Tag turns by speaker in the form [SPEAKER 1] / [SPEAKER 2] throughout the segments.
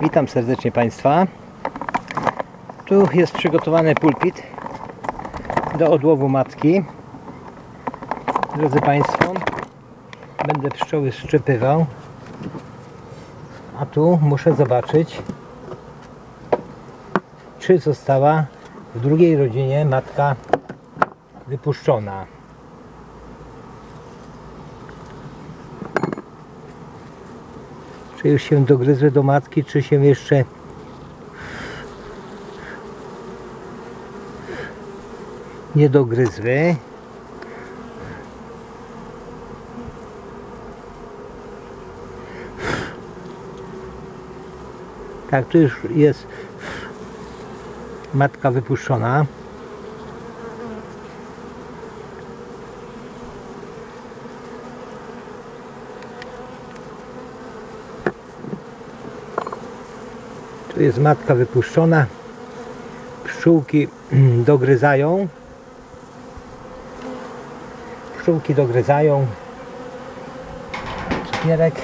[SPEAKER 1] Witam serdecznie Państwa. Tu jest przygotowany pulpit do odłowu matki. Drodzy Państwo, będę pszczoły szczepywał. A tu muszę zobaczyć, czy została w drugiej rodzinie matka wypuszczona. Czy już się dogryzły do matki, czy się jeszcze nie dogryzły. Tak, tu już jest matka wypuszczona. Tu jest matka wypuszczona. Pszczółki dogryzają. Pszczółki dogryzają. Cukierek.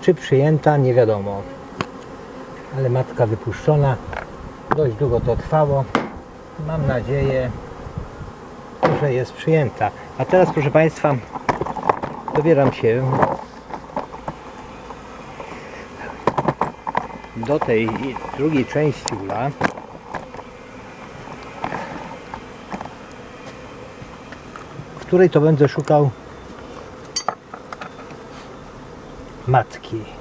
[SPEAKER 1] Czy przyjęta? Nie wiadomo. Ale matka wypuszczona. Dość długo to trwało. Mam nadzieję, że jest przyjęta. A teraz, proszę Państwa, dobieram się do tej drugiej części ula. W której to będę szukał matki.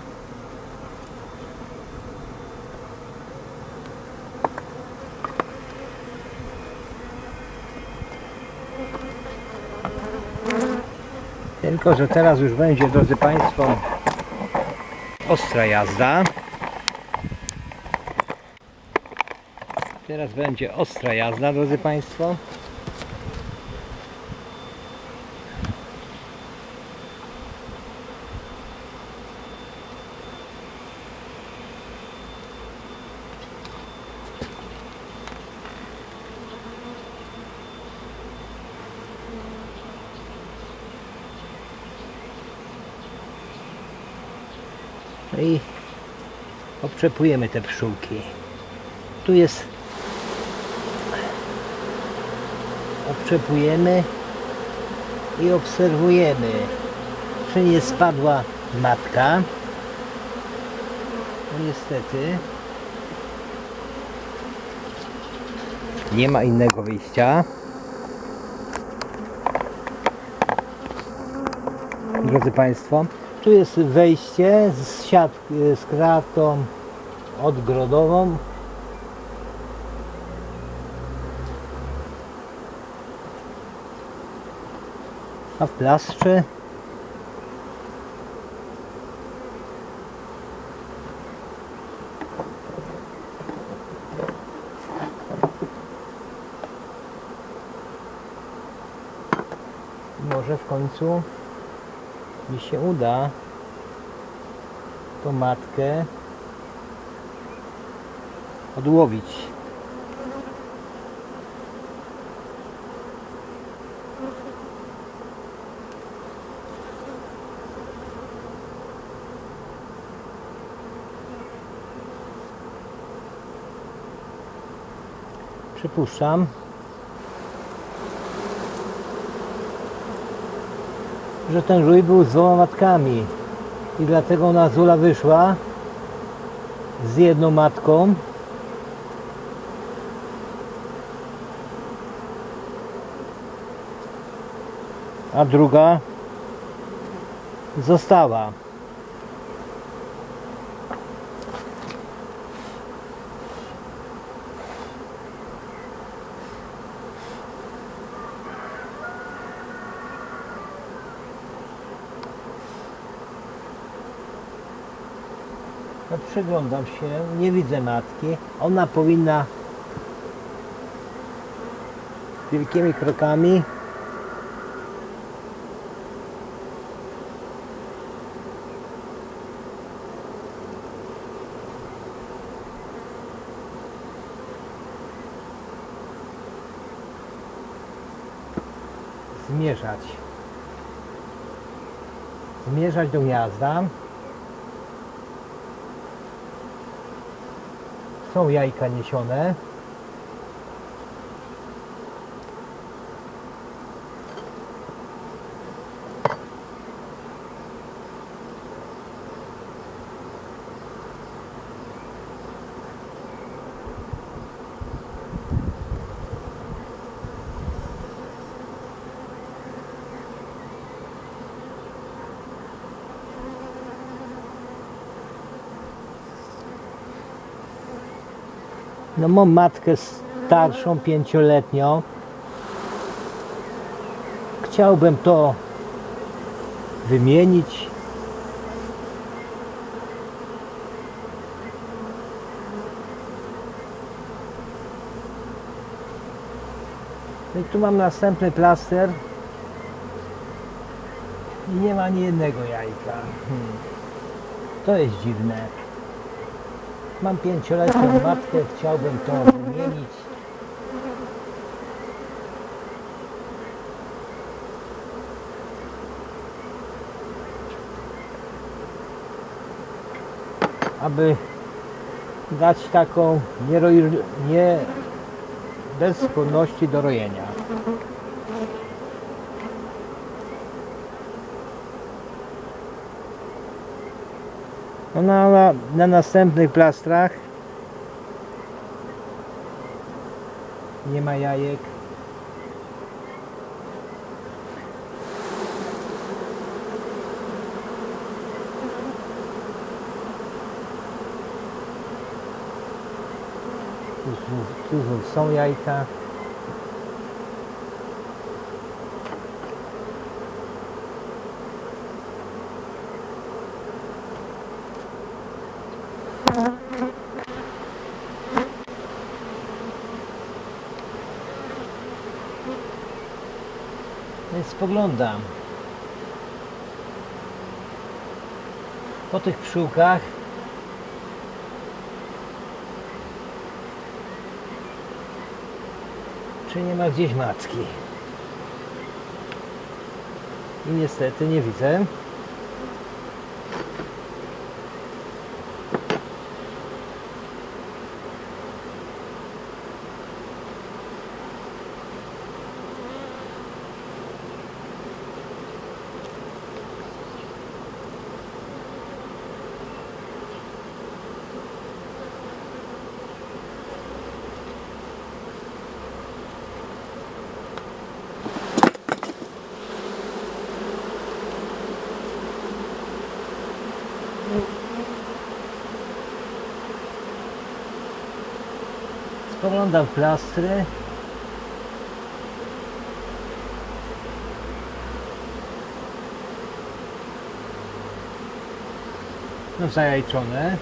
[SPEAKER 1] Tylko, że teraz już będzie, drodzy Państwo, ostra jazda. Teraz będzie ostra jazda, drodzy Państwo. No i obczepujemy te pszczółki. Tu jest obczepujemy i obserwujemy czy nie spadła matka. No niestety. Nie ma innego wyjścia. Drodzy Państwo tu jest wejście z siatki, z kratą odgrodową. A w plastrze? Może w końcu mi się uda. Tą matkę. Odłowić. Przypuszczam, że ten rój był z dwoma matkami. I dlatego ona z ula wyszła z jedną matką. A druga została Przyglądam się, nie widzę matki. Ona powinna wielkimi krokami zmierzać. zmierzać do gniazda. Są jajka niesione. No mam matkę starszą, pięcioletnią. Chciałbym to wymienić. No i tu mam następny plaster. I nie ma ani jednego jajka. Hmm. To jest dziwne. Mam pięcioletnią matkę, chciałbym to wymienić. Aby dać taką nie, nie bez skłonności do rojenia. No na, na, na następnych plastrach nie ma jajek. Tu, tu są jajka. Spoglądam. Po tych pszczółkach czy nie ma gdzieś matki. I niestety nie widzę. Spoglądam w plastry. No zajajczone.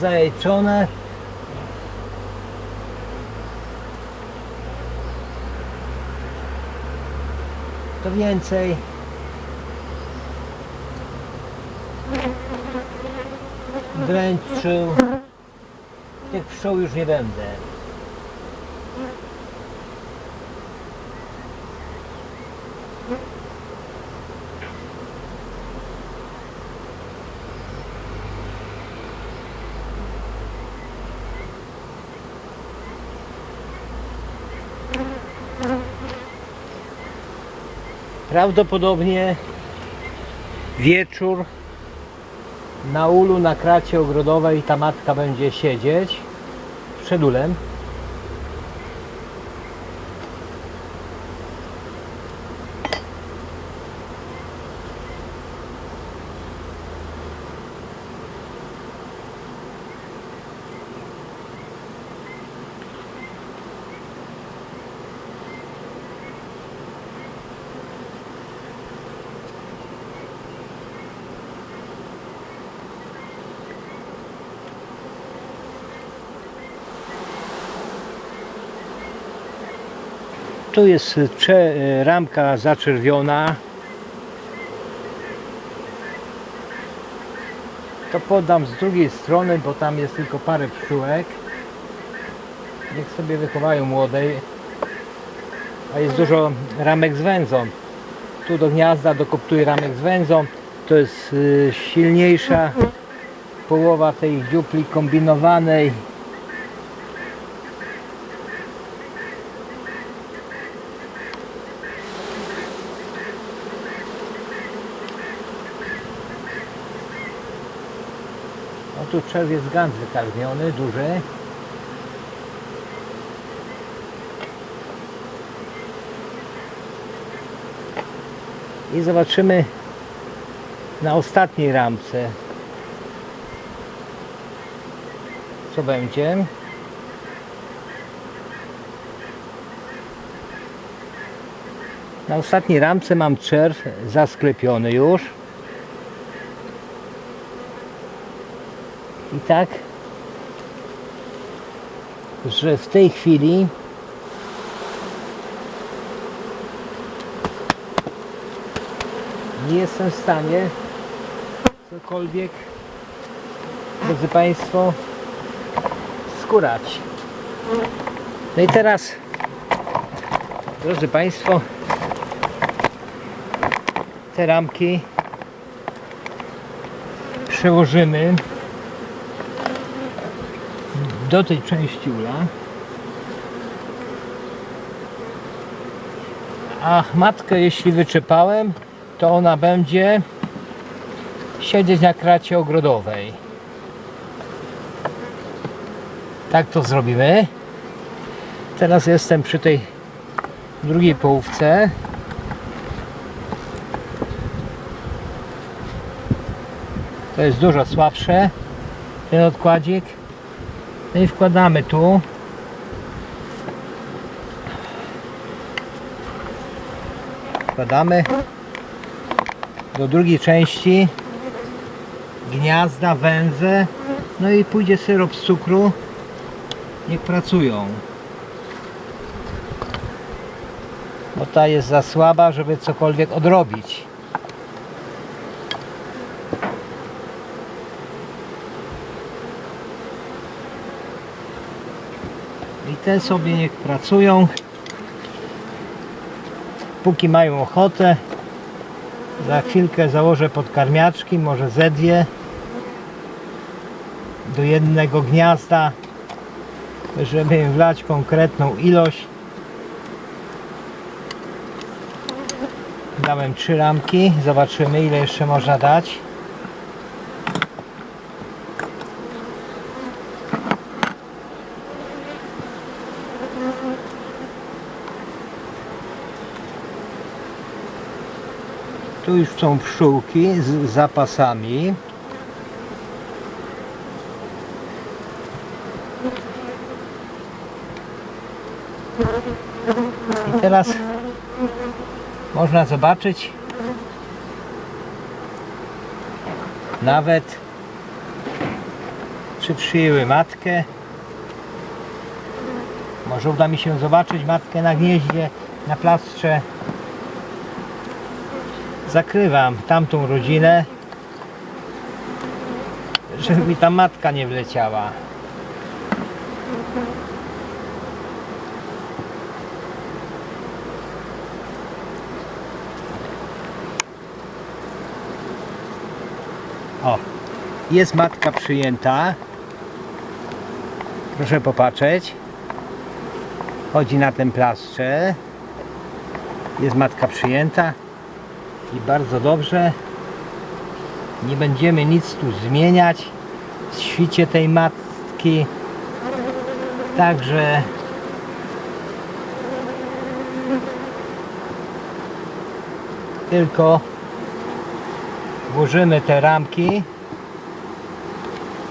[SPEAKER 1] Zajajczone. To więcej. Dręczył. Tych pszczół już nie będę. Prawdopodobnie wieczór na ulu, na kracie ogrodowej ta matka będzie siedzieć przed ulem. Tu jest cze- ramka zaczerwiona. To podam z drugiej strony, bo tam jest tylko parę pszczółek. Niech sobie wychowają młodej. A jest dużo ramek z węzą. Tu do gniazda dokoptuję ramek z węzą. To jest y, silniejsza połowa tej dziupli kombinowanej. Tu czerw jest gant wykarmiony, duży. I zobaczymy na ostatniej ramce co będzie. Na ostatniej ramce mam czerw zasklepiony już. I tak, że w tej chwili nie jestem w stanie cokolwiek, drodzy Państwo, skórać. No i teraz, drodzy Państwo, te ramki przełożymy do tej części ula. A matkę jeśli wyczepałem, to ona będzie siedzieć na kracie ogrodowej. Tak to zrobimy. Teraz jestem przy tej drugiej połówce. To jest dużo słabsze ten odkładzik. No i wkładamy tu. Wkładamy do drugiej części gniazda, węże. No i pójdzie syrop z cukru. Niech pracują. Bo ta jest za słaba, żeby cokolwiek odrobić. I te sobie niech pracują. Póki mają ochotę. Za chwilkę założę podkarmiaczki, może ze dwie do jednego gniazda, żeby im wlać konkretną ilość. Dałem trzy ramki, zobaczymy ile jeszcze można dać. Tu już są pszczółki z zapasami. I teraz można zobaczyć nawet czy przyjęły matkę. Może uda mi się zobaczyć matkę na gnieździe, na plastrze zakrywam tamtą rodzinę, żeby mi ta matka nie wleciała. O, jest matka przyjęta. Proszę popatrzeć. Chodzi na tym plastrze. Jest matka przyjęta i bardzo dobrze. Nie będziemy nic tu zmieniać w świcie tej matki. Także tylko włożymy te ramki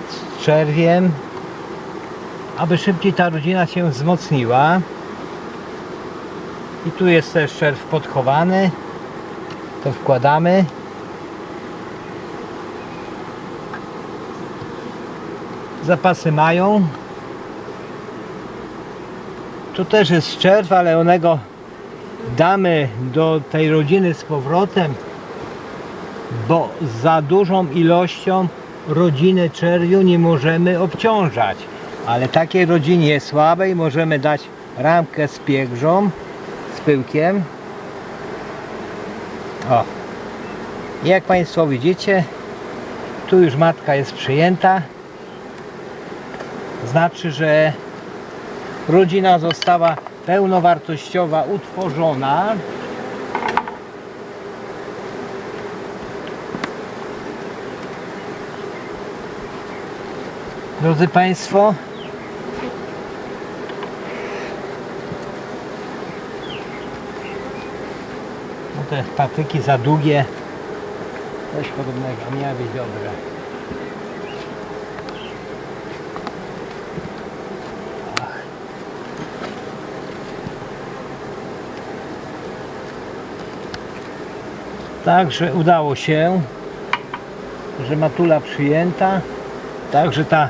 [SPEAKER 1] z czerwiem, aby szybciej ta rodzina się wzmocniła. I tu jest też czerw podchowany. To wkładamy. Zapasy mają. Tu też jest czerw, ale onego damy do tej rodziny z powrotem bo za dużą ilością rodziny czerwiu nie możemy obciążać. Ale takiej rodzinie słabej możemy dać ramkę z piegrzą, pyłkiem. O. Jak Państwo widzicie, tu już matka jest przyjęta. Znaczy, że rodzina została pełnowartościowa, utworzona. Drodzy Państwo, te patyki za długie, coś podobnego, miały być dobre. Także udało się, że matula przyjęta. Także ta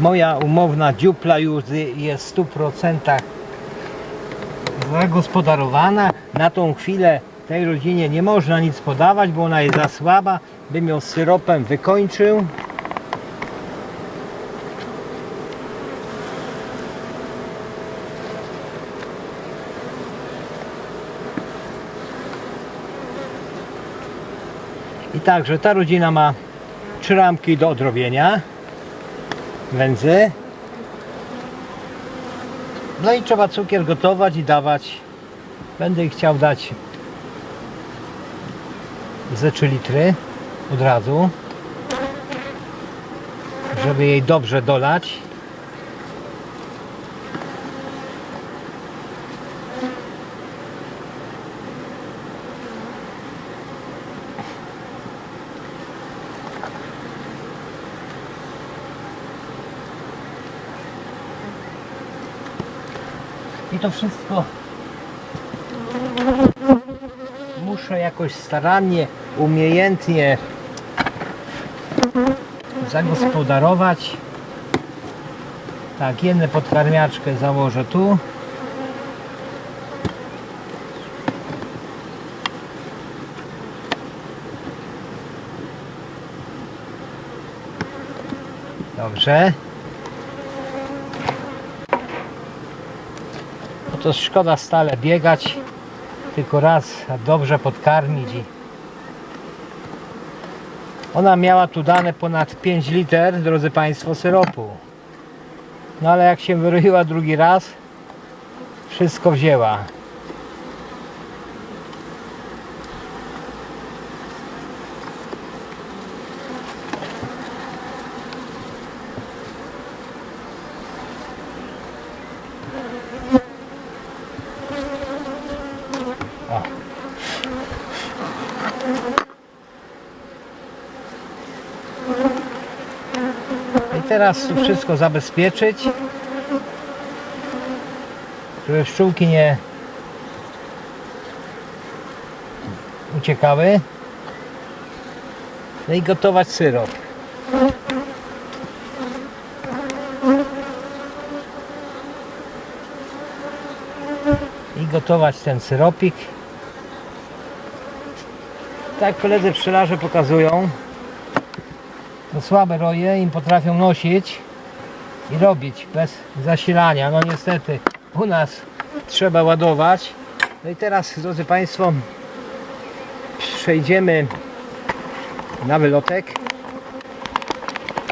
[SPEAKER 1] moja umowna dziupla już jest w 100% zagospodarowana. Na tą chwilę tej rodzinie nie można nic podawać, bo ona jest za słaba. Bym ją syropem wykończył. I także ta rodzina ma trzy ramki do odrobienia wędzy. No i trzeba cukier gotować i dawać. Będę ich chciał dać ze 3 litry od razu, żeby jej dobrze dolać. I to wszystko muszę jakoś starannie, umiejętnie zagospodarować. Tak, jedną podkarmiaczkę założę tu. Dobrze. No to szkoda stale biegać, tylko raz dobrze podkarmić i ona miała tu dane ponad 5 liter, drodzy Państwo, syropu. No ale jak się wyroiła drugi raz, wszystko wzięła. Teraz wszystko zabezpieczyć, żeby pszczółki nie uciekały. No i gotować syrop. I gotować ten syropik. Tak koledzy pszczelarze pokazują. To słabe roje im potrafią nosić i robić bez zasilania. No niestety u nas trzeba ładować. No i teraz drodzy Państwo przejdziemy na wylotek.